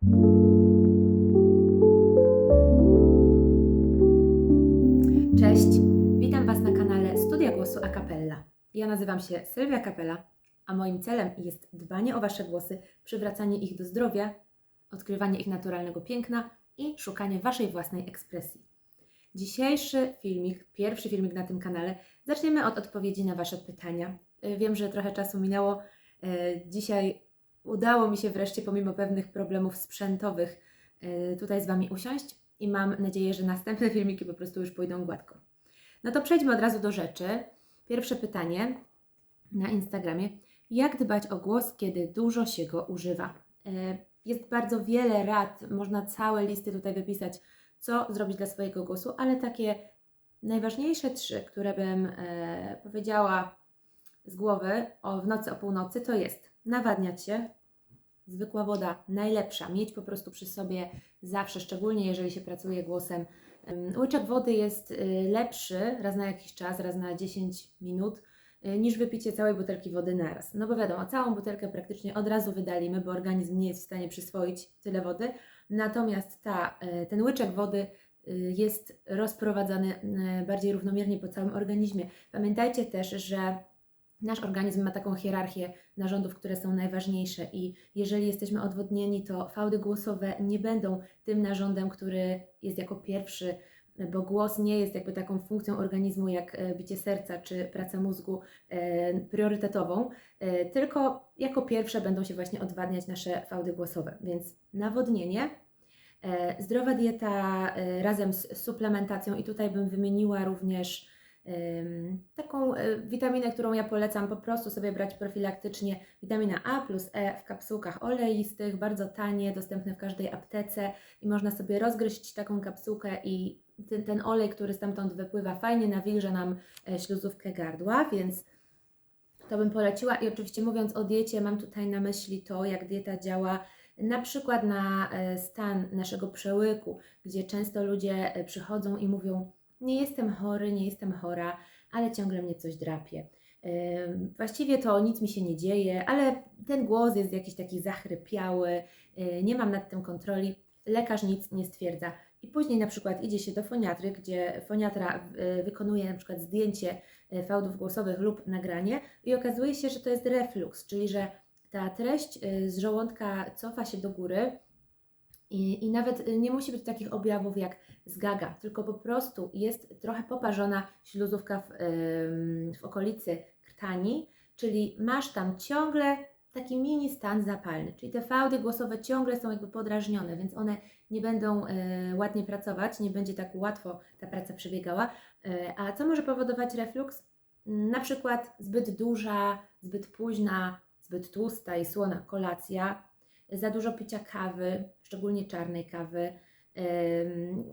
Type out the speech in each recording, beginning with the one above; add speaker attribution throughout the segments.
Speaker 1: Cześć, witam Was na kanale Studia Głosu a Cappella. Ja nazywam się Sylwia Capella, a moim celem jest dbanie o Wasze głosy, przywracanie ich do zdrowia, odkrywanie ich naturalnego piękna i szukanie Waszej własnej ekspresji. Dzisiejszy filmik, pierwszy filmik na tym kanale, zaczniemy od odpowiedzi na Wasze pytania. Y, Wiem, że trochę czasu minęło. y, Dzisiaj udało mi się wreszcie, pomimo pewnych problemów sprzętowych, y, tutaj z Wami usiąść i mam nadzieję, że następne filmiki po prostu już pójdą gładko. No to przejdźmy od razu do rzeczy. Pierwsze pytanie na Instagramie. Jak dbać o głos, kiedy dużo się go używa? E, Jest bardzo wiele rad, można całe listy tutaj wypisać, co zrobić dla swojego głosu, ale takie najważniejsze trzy, które bym e, powiedziała z głowy o, w nocy o północy, to jest nawadniać się, zwykła woda najlepsza, mieć po prostu przy sobie zawsze, szczególnie jeżeli się pracuje głosem. Łyczek wody jest y, lepszy raz na jakiś czas, raz na 10 minut, y, niż wypicie całej butelki wody naraz. No bo wiadomo, całą butelkę praktycznie od razu wydalimy, bo organizm nie jest w stanie przyswoić tyle wody. Natomiast ta, y, ten łyczek wody y, jest rozprowadzany y, bardziej równomiernie po całym organizmie. Pamiętajcie też, że nasz organizm ma taką hierarchię narządów, które są najważniejsze i jeżeli jesteśmy odwodnieni, to fałdy głosowe nie będą tym narządem, który jest jako pierwszy, bo głos nie jest jakby taką funkcją organizmu jak e, bicie serca czy praca mózgu e, priorytetową, e, tylko jako pierwsze będą się właśnie odwadniać nasze fałdy głosowe. Więc nawodnienie, zdrowa dieta razem z suplementacją i tutaj bym wymieniła również taką y, witaminę, którą ja polecam po prostu sobie brać profilaktycznie, witamina A plus E w kapsułkach oleistych, bardzo tanie, dostępne w każdej aptece i można sobie rozgryźć taką kapsułkę i ten, ten olej, który stamtąd wypływa, fajnie nawilża nam e, śluzówkę gardła, więc to bym poleciła. I oczywiście mówiąc o diecie, mam tutaj na myśli to, jak dieta działa na przykład na e, stan naszego przełyku, gdzie często ludzie e, przychodzą i mówią, nie jestem chory, nie jestem chora, ale ciągle mnie coś drapie. Właściwie to nic mi się nie dzieje, ale ten głos jest jakiś taki zachrypiały, yy, nie mam nad tym kontroli, lekarz nic nie stwierdza. I później na przykład idzie się do foniatry, gdzie foniatra yy, wykonuje na przykład zdjęcie yy, fałdów głosowych lub nagranie i okazuje się, że to jest reflux, czyli że ta treść z żołądka cofa się do góry i, i nawet yy, nie musi być takich objawów jak zgaga, tylko po prostu jest trochę poparzona śluzówka w, w okolicy krtani, czyli masz tam ciągle taki mini stan zapalny, czyli te fałdy głosowe ciągle są jakby podrażnione, więc one nie będą y, ładnie pracować, nie będzie tak łatwo ta praca przebiegała. Y, a co może powodować reflux? Na przykład zbyt duża, zbyt późna, zbyt tłusta i słona kolacja, za dużo picia kawy, szczególnie czarnej kawy,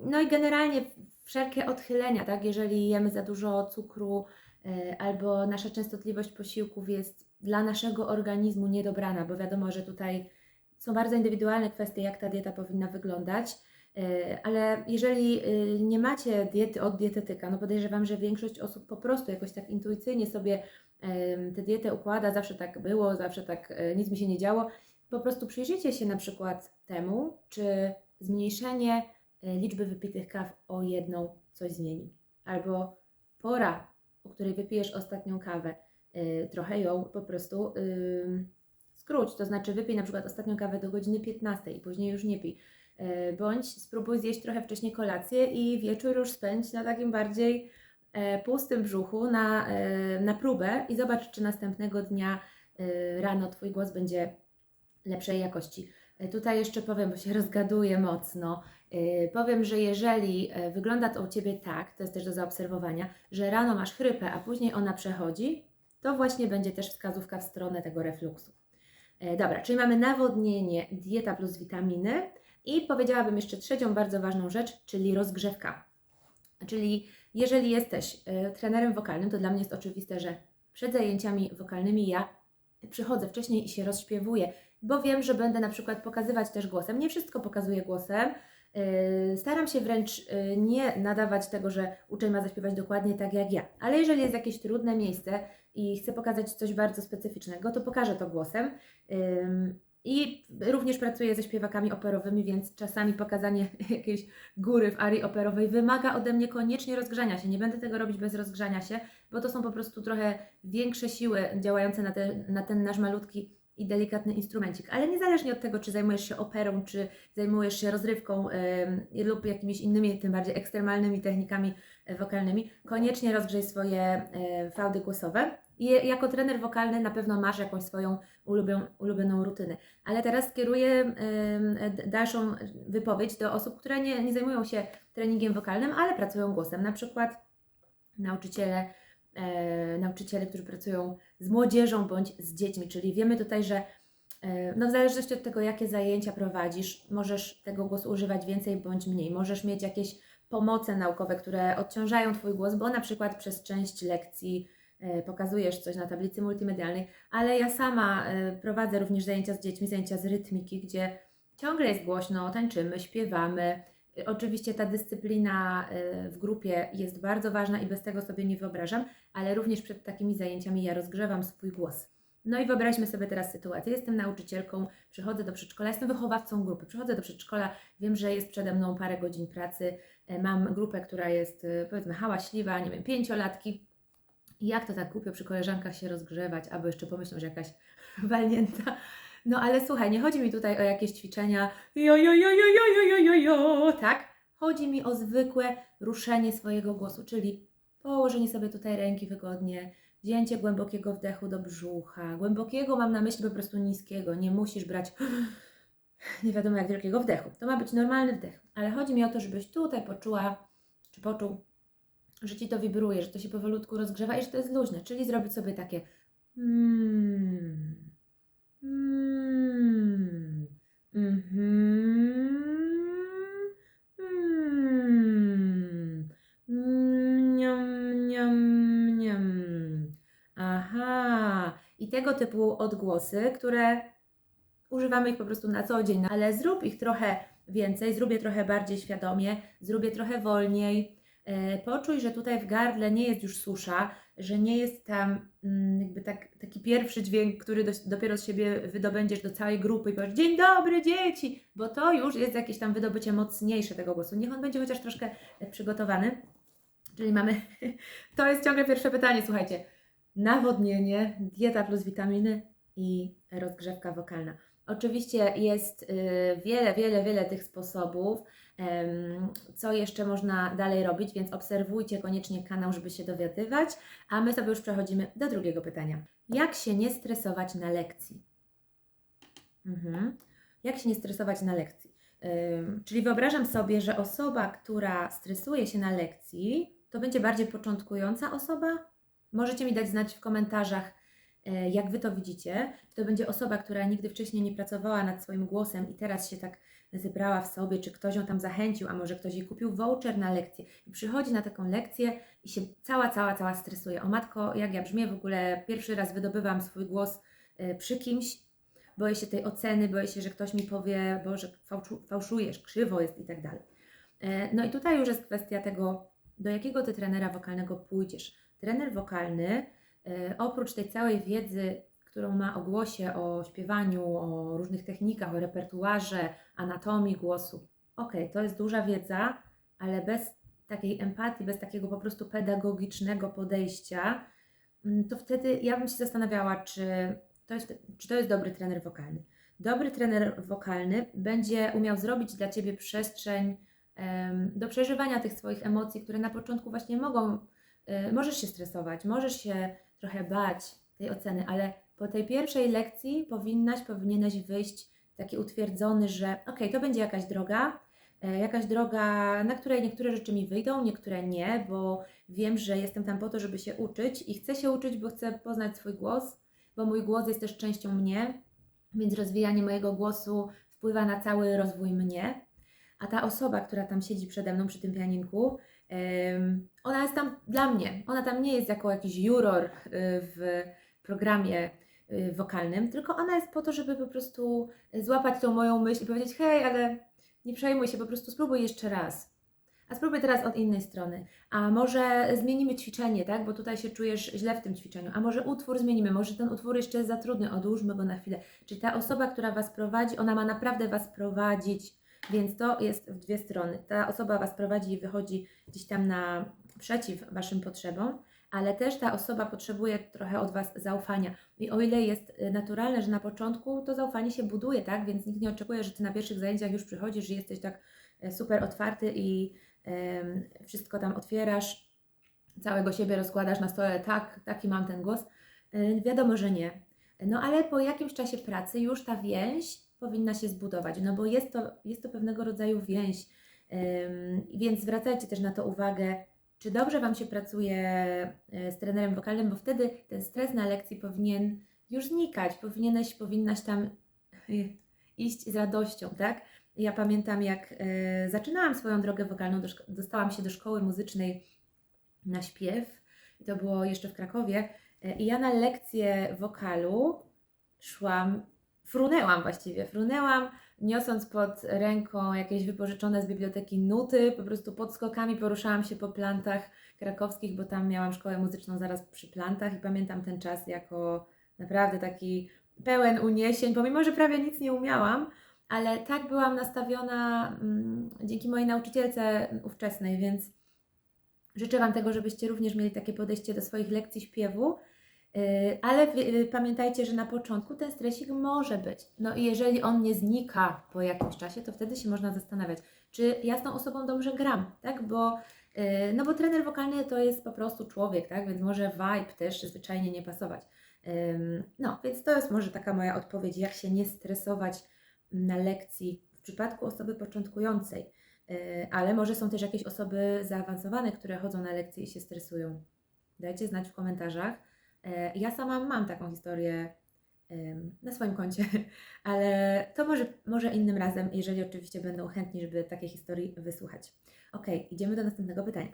Speaker 1: No i generalnie wszelkie odchylenia, tak? Jeżeli jemy za dużo cukru y, albo nasza częstotliwość posiłków jest dla naszego organizmu niedobrana, bo wiadomo, że tutaj są bardzo indywidualne kwestie, jak ta dieta powinna wyglądać. y, Ale jeżeli y, nie macie diety od dietetyka, no podejrzewam, że większość osób po prostu jakoś tak intuicyjnie sobie tę dietę układa, zawsze tak było, zawsze tak nic mi się nie działo. Po prostu przyjrzyjcie się na przykład temu, czy zmniejszenie e, liczby wypitych kaw o jedną coś zmieni. Albo pora, o której wypijesz ostatnią kawę, e, trochę ją po prostu skróć. To znaczy wypij na przykład ostatnią kawę do godziny 15 i później już nie pij. E, Bądź spróbuj zjeść trochę wcześniej kolację i wieczór już spędź na takim bardziej pustym brzuchu, na, na próbę i zobacz, czy następnego dnia rano Twój głos będzie lepszej jakości. E, Tutaj jeszcze powiem, bo się rozgaduję mocno. Yy, powiem, że jeżeli e, wygląda to u Ciebie tak, to jest też do zaobserwowania, że rano masz chrypę, a później ona przechodzi, to właśnie będzie też wskazówka w stronę tego refluksu. E, Dobra, czyli mamy nawodnienie, dieta plus witaminy i powiedziałabym jeszcze trzecią bardzo ważną rzecz, czyli rozgrzewka. Czyli jeżeli jesteś e, trenerem wokalnym, to dla mnie jest oczywiste, że przed zajęciami wokalnymi ja przychodzę wcześniej i się rozśpiewuję, bo wiem, że będę na przykład pokazywać też głosem. Nie wszystko pokazuję głosem. Yy, Staram się wręcz yy, nie nadawać tego, że uczeń ma zaśpiewać dokładnie tak jak ja. Ale jeżeli jest jakieś trudne miejsce i chcę pokazać coś bardzo specyficznego, to pokażę to głosem. Ym, I również pracuję ze śpiewakami operowymi, więc czasami pokazanie jakiejś góry w arii operowej wymaga ode mnie koniecznie rozgrzania się. Nie będę tego robić bez rozgrzania się, bo to są po prostu trochę większe siły działające na, te, na ten nasz malutki i delikatny instrumencik. Ale niezależnie od tego, czy zajmujesz się operą, czy zajmujesz się rozrywką lub jakimiś innymi, tym bardziej ekstremalnymi technikami e, wokalnymi, koniecznie rozgrzej swoje e, fałdy głosowe. I jako trener wokalny na pewno masz jakąś swoją ulubioną, rutynę. Ale teraz skieruję dalszą wypowiedź do osób, które nie, nie zajmują się treningiem wokalnym, ale pracują głosem. Na przykład nauczyciele, e, nauczyciele, którzy pracują z młodzieżą bądź z dziećmi, czyli wiemy tutaj, że e, no w zależności od tego, jakie zajęcia prowadzisz, możesz tego głosu używać więcej bądź mniej. Możesz mieć jakieś pomoce naukowe, które odciążają Twój głos, bo na przykład przez część lekcji e, pokazujesz coś na tablicy multimedialnej, ale ja sama e, prowadzę również zajęcia z dziećmi, zajęcia z rytmiki, gdzie ciągle jest głośno, tańczymy, śpiewamy. Y, Oczywiście ta dyscyplina y, w grupie jest bardzo ważna i bez tego sobie nie wyobrażam, ale również przed takimi zajęciami ja rozgrzewam swój głos. No i wyobraźmy sobie teraz sytuację. Jestem nauczycielką, przychodzę do przedszkola, jestem wychowawcą grupy. Przychodzę do przedszkola, wiem, że jest przede mną parę godzin pracy. e, Mam grupę, która jest y, powiedzmy hałaśliwa, nie wiem, pięciolatki. Jak to tak głupio przy koleżankach się rozgrzewać, albo jeszcze pomyślą, że jakaś walnięta. No ale słuchaj, nie chodzi mi tutaj o jakieś ćwiczenia jo, jo, jo, jo, jo, jo, jo, jo, tak? Chodzi mi o zwykłe ruszenie swojego głosu, czyli położenie sobie tutaj ręki wygodnie, wzięcie głębokiego wdechu do brzucha. Głębokiego mam na myśli po prostu niskiego. Nie musisz brać nie wiadomo jak wielkiego wdechu. To ma być normalny wdech, ale chodzi mi o to, żebyś tutaj poczuła, czy poczuł, że ci to wibruje, że to się powolutku rozgrzewa i że to jest luźne, czyli zrobić sobie takie mm, mm, mhm, mm, mniam, mniam, mniam. Aha, i tego typu odgłosy, które używamy ich po prostu na co dzień, ale zrób ich trochę więcej, zrób je trochę bardziej świadomie, zrób je trochę wolniej. E, Poczuj, że tutaj w gardle nie jest już susza, że nie jest tam mm, jakby tak, taki pierwszy dźwięk, który do, dopiero z siebie wydobędziesz do całej grupy i powiesz dzień dobry dzieci, bo to już jest jakieś tam wydobycie mocniejsze tego głosu. Niech on będzie chociaż troszkę e, przygotowany. Czyli mamy, to jest ciągle pierwsze pytanie, słuchajcie. Nawodnienie, dieta plus witaminy i rozgrzewka wokalna. Oczywiście jest y, wiele, wiele, wiele tych sposobów, co jeszcze można dalej robić, więc obserwujcie koniecznie kanał, żeby się dowiadywać. A my sobie już przechodzimy do drugiego pytania. Jak się nie stresować na lekcji? Mhm. Jak się nie stresować na lekcji? Czyli wyobrażam sobie, że osoba, która stresuje się na lekcji, to będzie bardziej początkująca osoba. Możecie mi dać znać w komentarzach, jak Wy to widzicie. Czy to będzie osoba, która nigdy wcześniej nie pracowała nad swoim głosem i teraz się tak zebrała w sobie, czy ktoś ją tam zachęcił, a może ktoś jej kupił voucher na lekcję i przychodzi na taką lekcję i się cała, cała, cała stresuje. O matko, jak ja brzmię, w ogóle pierwszy raz wydobywam swój głos e, przy kimś, boję się tej oceny, boję się, że ktoś mi powie, bo że fałszu, fałszujesz, krzywo jest i tak dalej. E, No i tutaj już jest kwestia tego, do jakiego ty trenera wokalnego pójdziesz. Trener wokalny, e, oprócz tej całej wiedzy, którą ma o głosie, o śpiewaniu, o różnych technikach, o repertuarze, anatomii głosu, okej, to jest duża wiedza, ale bez takiej empatii, bez takiego po prostu pedagogicznego podejścia, mm, to wtedy ja bym się zastanawiała, czy to jest, czy to jest dobry trener wokalny. Dobry trener wokalny będzie umiał zrobić dla Ciebie przestrzeń em, do przeżywania tych swoich emocji, które na początku właśnie mogą, e, możesz się stresować, możesz się trochę bać tej oceny, ale po tej pierwszej lekcji powinnaś, powinieneś wyjść taki utwierdzony, że ok, to będzie jakaś droga, e, jakaś droga, na której niektóre rzeczy mi wyjdą, niektóre nie, bo wiem, że jestem tam po to, żeby się uczyć i chcę się uczyć, bo chcę poznać swój głos, bo mój głos jest też częścią mnie, więc rozwijanie mojego głosu wpływa na cały rozwój mnie. A ta osoba, która tam siedzi przede mną przy tym pianinku, ona jest tam dla mnie. Ona tam nie jest jako jakiś juror y, w programie y, wokalnym, tylko ona jest po to, żeby po prostu złapać tą moją myśl i powiedzieć: hej, ale nie przejmuj się, po prostu spróbuj jeszcze raz. A spróbuj teraz od innej strony. A może zmienimy ćwiczenie, tak? Bo tutaj się czujesz źle w tym ćwiczeniu. A może utwór zmienimy, może ten utwór jeszcze jest za trudny, odłóżmy go na chwilę. Czyli ta osoba, która Was prowadzi, ona ma naprawdę Was prowadzić, więc to jest w dwie strony. Ta osoba Was prowadzi i wychodzi gdzieś tam naprzeciw Waszym potrzebom, ale też ta osoba potrzebuje trochę od Was zaufania. I o ile jest y, naturalne, że na początku to zaufanie się buduje, tak? Więc nikt nie oczekuje, że Ty na pierwszych zajęciach już przychodzisz, że jesteś tak e, super otwarty i wszystko tam otwierasz, całego siebie rozkładasz na stole, tak, taki mam ten głos. E, Wiadomo, że nie. No ale po jakimś czasie pracy już ta więź powinna się zbudować, no bo jest to, jest to pewnego rodzaju więź. Więc zwracajcie też na to uwagę, czy dobrze Wam się pracuje e, z trenerem wokalnym, bo wtedy ten stres na lekcji powinien już znikać. Powinieneś, powinnaś tam e, iść z radością, tak? Ja pamiętam, jak e, zaczynałam swoją drogę wokalną, dostałam się do szkoły muzycznej na śpiew, to było jeszcze w Krakowie, i ja na lekcję wokalu szłam, frunęłam właściwie, frunęłam, niosąc pod ręką jakieś wypożyczone z biblioteki nuty, po prostu podskokami poruszałam się po plantach krakowskich, bo tam miałam szkołę muzyczną zaraz przy plantach i pamiętam ten czas jako naprawdę taki pełen uniesień, pomimo, że prawie nic nie umiałam, ale tak byłam nastawiona mm, dzięki mojej nauczycielce ówczesnej, więc życzę Wam tego, żebyście również mieli takie podejście do swoich lekcji śpiewu, ale wi- yy, pamiętajcie, że na początku ten stresik może być. No i jeżeli on nie znika po jakimś czasie, to wtedy się można zastanawiać, czy ja z tą osobą dobrze gram, tak? Bo, yy, no bo trener wokalny to jest po prostu człowiek, tak? Więc może vibe też zwyczajnie nie pasować. No, więc to jest może taka moja odpowiedź, jak się nie stresować na lekcji w przypadku osoby początkującej. Ale może są też jakieś osoby zaawansowane, które chodzą na lekcje i się stresują. Dajcie znać w komentarzach. E, Ja sama mam taką historię na swoim koncie, ale to może, może innym razem, jeżeli oczywiście będą chętni, żeby takiej historii wysłuchać. Ok, idziemy do następnego pytania.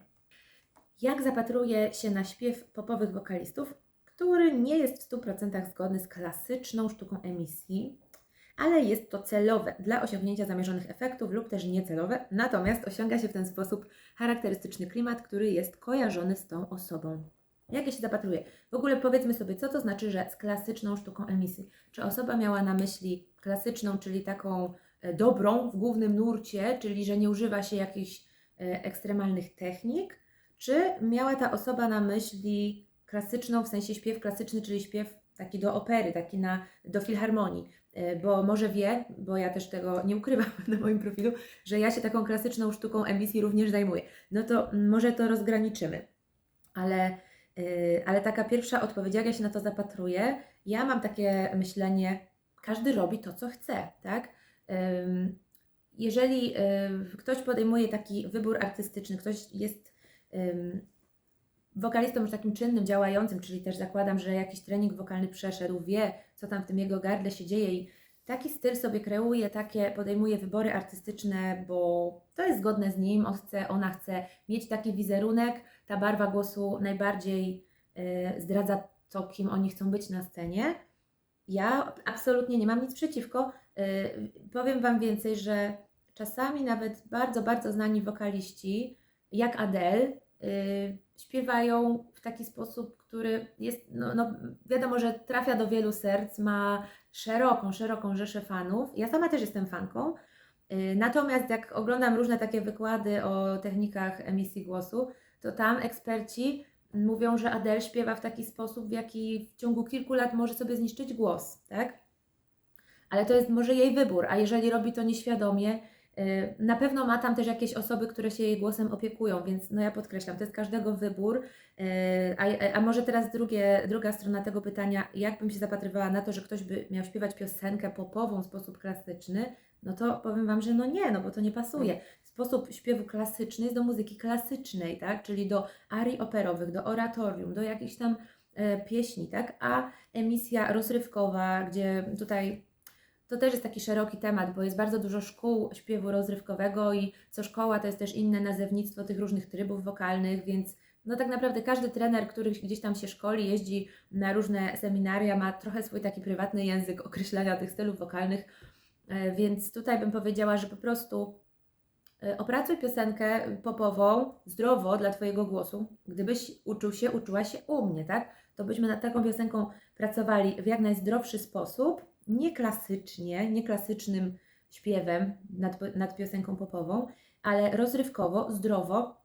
Speaker 1: Jak zapatruje się na śpiew popowych wokalistów, który nie jest w 100% zgodny z klasyczną sztuką emisji, ale jest to celowe dla osiągnięcia zamierzonych efektów lub też niecelowe, natomiast osiąga się w ten sposób charakterystyczny klimat, który jest kojarzony z tą osobą. Jak ja się zapatruję? W ogóle powiedzmy sobie, co to znaczy, że z klasyczną sztuką emisji. Czy osoba miała na myśli klasyczną, czyli taką e, dobrą w głównym nurcie, czyli że nie używa się jakichś e, ekstremalnych technik, czy miała ta osoba na myśli klasyczną, w sensie śpiew klasyczny, czyli śpiew taki do opery, taki na, do filharmonii, E, bo może wie, bo ja też tego nie ukrywam na moim profilu, że ja się taką klasyczną sztuką emisji również zajmuję. No to może to rozgraniczymy. Ale ale taka pierwsza odpowiedź, jak ja się na to zapatruję, ja mam takie myślenie, każdy robi to, co chce, tak? Jeżeli yy, ktoś podejmuje taki wybór artystyczny, ktoś jest wokalistą już takim czynnym, działającym, czyli też zakładam, że jakiś trening wokalny przeszedł, wie, co tam w tym jego gardle się dzieje i taki styl sobie kreuje, takie podejmuje wybory artystyczne, bo to jest zgodne z nim, on chce, ona chce mieć taki wizerunek, ta barwa głosu najbardziej y, zdradza to, kim oni chcą być na scenie. Ja absolutnie nie mam nic przeciwko. Y, powiem Wam więcej, że czasami nawet bardzo, bardzo znani wokaliści, jak Adele, y, śpiewają w taki sposób, który jest, no, no wiadomo, że trafia do wielu serc, ma szeroką, szeroką rzeszę fanów. Ja sama też jestem fanką. Y, Natomiast jak oglądam różne takie wykłady o technikach emisji głosu, to tam eksperci mówią, że Adele śpiewa w taki sposób, w jaki w ciągu kilku lat może sobie zniszczyć głos, tak? Ale to jest może jej wybór, a jeżeli robi to nieświadomie, na pewno ma tam też jakieś osoby, które się jej głosem opiekują, więc no ja podkreślam, to jest każdego wybór. Y, A, a może teraz drugie, druga strona tego pytania, jak bym się zapatrywała na to, że ktoś by miał śpiewać piosenkę popową w sposób klasyczny, no to powiem Wam, że no nie, no bo to nie pasuje. Sposób śpiewu klasyczny jest do muzyki klasycznej, tak? Czyli do arii operowych, do oratorium, do jakichś tam e, pieśni, tak? A emisja rozrywkowa, gdzie tutaj to też jest taki szeroki temat, bo jest bardzo dużo szkół śpiewu rozrywkowego i co szkoła to jest też inne nazewnictwo tych różnych trybów wokalnych, więc no tak naprawdę każdy trener, który gdzieś tam się szkoli, jeździ na różne seminaria, ma trochę swój taki prywatny język określania tych stylów wokalnych, E, Więc tutaj bym powiedziała, że po prostu Y, Opracuj piosenkę popową zdrowo dla Twojego głosu. Gdybyś uczył się, uczyła się u mnie, tak? To byśmy nad taką piosenką pracowali w jak najzdrowszy sposób, nie klasycznie, nie klasycznym śpiewem nad, nad piosenką popową, ale rozrywkowo, zdrowo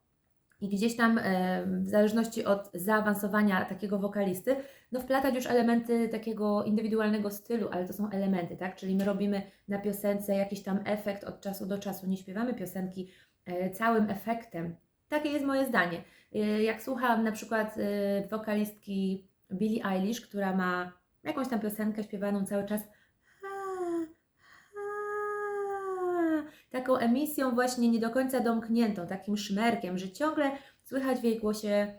Speaker 1: i gdzieś tam e, w zależności od zaawansowania takiego wokalisty, no wplatać już elementy takiego indywidualnego stylu, ale to są elementy, tak? Czyli my robimy na piosence jakiś tam efekt od czasu do czasu, nie śpiewamy piosenki e, całym efektem. Takie jest moje zdanie. E, jak słucham na przykład wokalistki Billie Eilish, która ma jakąś tam piosenkę śpiewaną cały czas taką emisją właśnie nie do końca domkniętą, takim szmerkiem, że ciągle słychać w jej głosie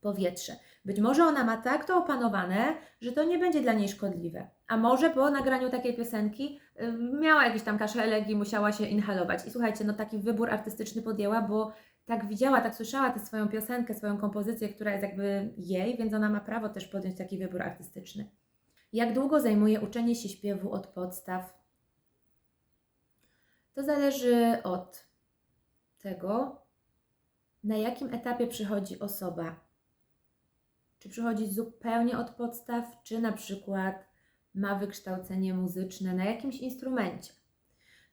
Speaker 1: powietrze. Być może ona ma tak to opanowane, że to nie będzie dla niej szkodliwe. A może po nagraniu takiej piosenki y, miała jakieś tam kaszelek i musiała się inhalować. I słuchajcie, no taki wybór artystyczny podjęła, bo tak widziała, tak słyszała tę swoją piosenkę, swoją kompozycję, która jest jakby jej, więc ona ma prawo też podjąć taki wybór artystyczny. Jak długo zajmuje uczenie się śpiewu od podstaw? To zależy od tego, na jakim etapie przychodzi osoba. Czy przychodzi zupełnie od podstaw, czy na przykład ma wykształcenie muzyczne na jakimś instrumencie.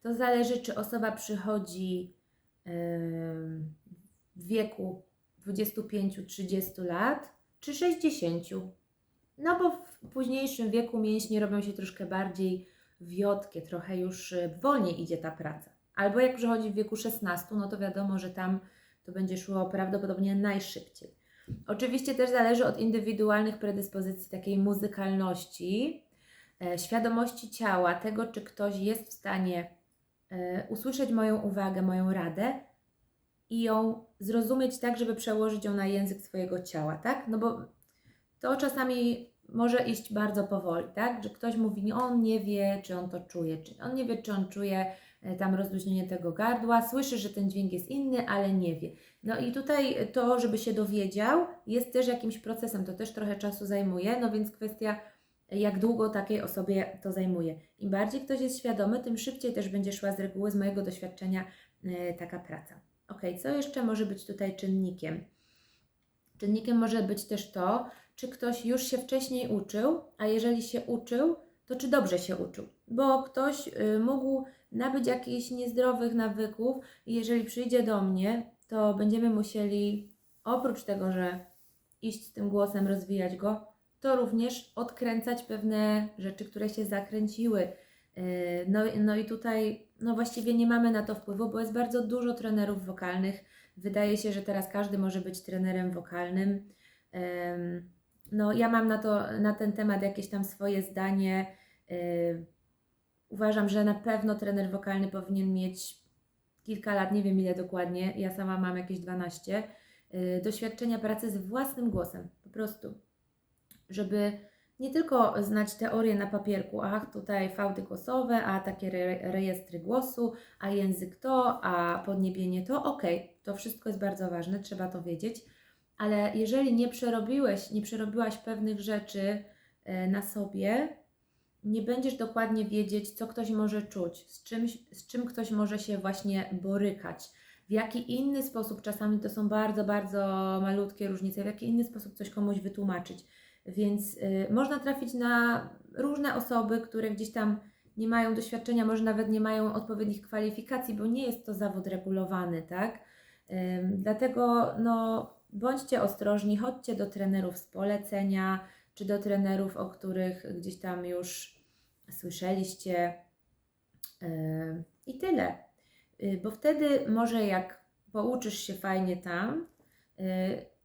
Speaker 1: To zależy, czy osoba przychodzi em, w wieku 25-30 lat, czy 60. No bo w późniejszym wieku mięśnie robią się troszkę bardziej wiotkie, trochę już y, wolniej idzie ta praca. Albo jak przychodzi w wieku 16, no to wiadomo, że tam to będzie szło prawdopodobnie najszybciej. Oczywiście też zależy od indywidualnych predyspozycji takiej muzykalności, e, świadomości ciała, tego, czy ktoś jest w stanie e, usłyszeć moją uwagę, moją radę i ją zrozumieć tak, żeby przełożyć ją na język swojego ciała, tak? No bo to czasami może iść bardzo powoli, tak? Że ktoś mówi, on nie wie, czy on to czuje, czy on nie wie, czy on czuje e, tam rozluźnienie tego gardła, słyszy, że ten dźwięk jest inny, ale nie wie. No i tutaj to, żeby się dowiedział, jest też jakimś procesem, to też trochę czasu zajmuje, no więc kwestia, jak długo takiej osobie to zajmuje. Im bardziej ktoś jest świadomy, tym szybciej też będzie szła z reguły, z mojego doświadczenia, e, taka praca. Ok, co jeszcze może być tutaj czynnikiem? Czynnikiem może być też to, czy ktoś już się wcześniej uczył, a jeżeli się uczył, to czy dobrze się uczył. Bo ktoś y, mógł nabyć jakichś niezdrowych nawyków i jeżeli przyjdzie do mnie, to będziemy musieli oprócz tego, że iść z tym głosem, rozwijać go, to również odkręcać pewne rzeczy, które się zakręciły. Y, No, no i tutaj no właściwie nie mamy na to wpływu, bo jest bardzo dużo trenerów wokalnych. Wydaje się, że teraz każdy może być trenerem wokalnym. No, ja mam na, to, na ten temat jakieś tam swoje zdanie. Y, Uważam, że na pewno trener wokalny powinien mieć kilka lat, nie wiem ile dokładnie, ja sama mam jakieś 12, y, doświadczenia pracy z własnym głosem, po prostu, żeby nie tylko znać teorię na papierku, ach, tutaj fałdy głosowe, a takie re rejestry głosu, a język to, a podniebienie to, okej, to wszystko jest bardzo ważne, trzeba to wiedzieć, ale jeżeli nie przerobiłeś, nie przerobiłaś pewnych rzeczy e, na sobie, nie będziesz dokładnie wiedzieć, co ktoś może czuć, z, czymś, z czym ktoś może się właśnie borykać, w jaki inny sposób, czasami to są bardzo, bardzo malutkie różnice, w jaki inny sposób coś komuś wytłumaczyć. Więc y, można trafić na różne osoby, które gdzieś tam nie mają doświadczenia, może nawet nie mają odpowiednich kwalifikacji, bo nie jest to zawód regulowany, tak? Dlatego no, bądźcie ostrożni, chodźcie do trenerów z polecenia, czy do trenerów, o których gdzieś tam już słyszeliście. I tyle. Yy, Bo wtedy może jak pouczysz się fajnie tam, yy,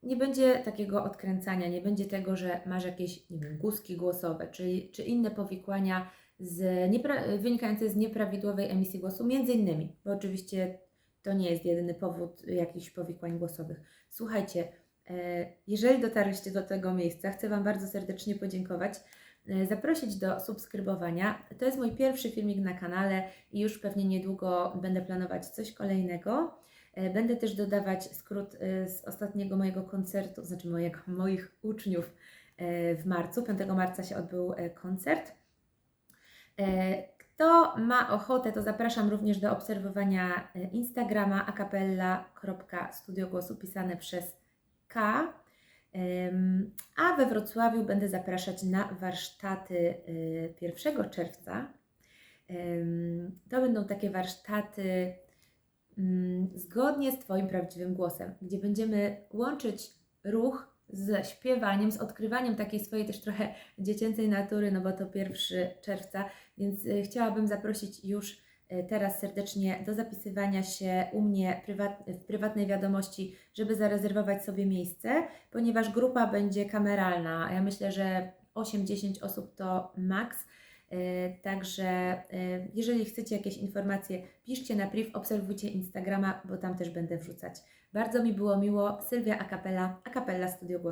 Speaker 1: nie będzie takiego odkręcania, nie będzie tego, że masz jakieś, nie wiem, guski głosowe, czyli, czy inne powikłania z wynikające z nieprawidłowej emisji głosu, między innymi, bo oczywiście to nie jest jedyny powód jakichś powikłań głosowych. Słuchajcie, e, jeżeli dotarliście do tego miejsca, chcę Wam bardzo serdecznie podziękować, e, zaprosić do subskrybowania. To jest mój pierwszy filmik na kanale i już pewnie niedługo będę planować coś kolejnego. E, Będę też dodawać skrót e, z ostatniego mojego koncertu, znaczy mojego, moich uczniów e, w marcu. 5 marca się odbył koncert. Kto ma ochotę, to zapraszam również do obserwowania Instagrama akapella.studiogłosu pisane przez K. A we Wrocławiu będę zapraszać na warsztaty e, 1 czerwca. To będą takie warsztaty zgodnie z Twoim prawdziwym głosem, gdzie będziemy łączyć ruch ze śpiewaniem, z odkrywaniem takiej swojej też trochę dziecięcej natury, no bo to 1 czerwca, więc y, chciałabym zaprosić już y, teraz serdecznie do zapisywania się u mnie w prywatnej wiadomości, żeby zarezerwować sobie miejsce, ponieważ grupa będzie kameralna. Ja myślę, że 8-10 osób to maks. Y, Także y, jeżeli chcecie jakieś informacje, piszcie na priv, obserwujcie Instagrama, bo tam też będę wrzucać. Bardzo mi było miło. Sylwia Akapela, Akapella Studio Głos.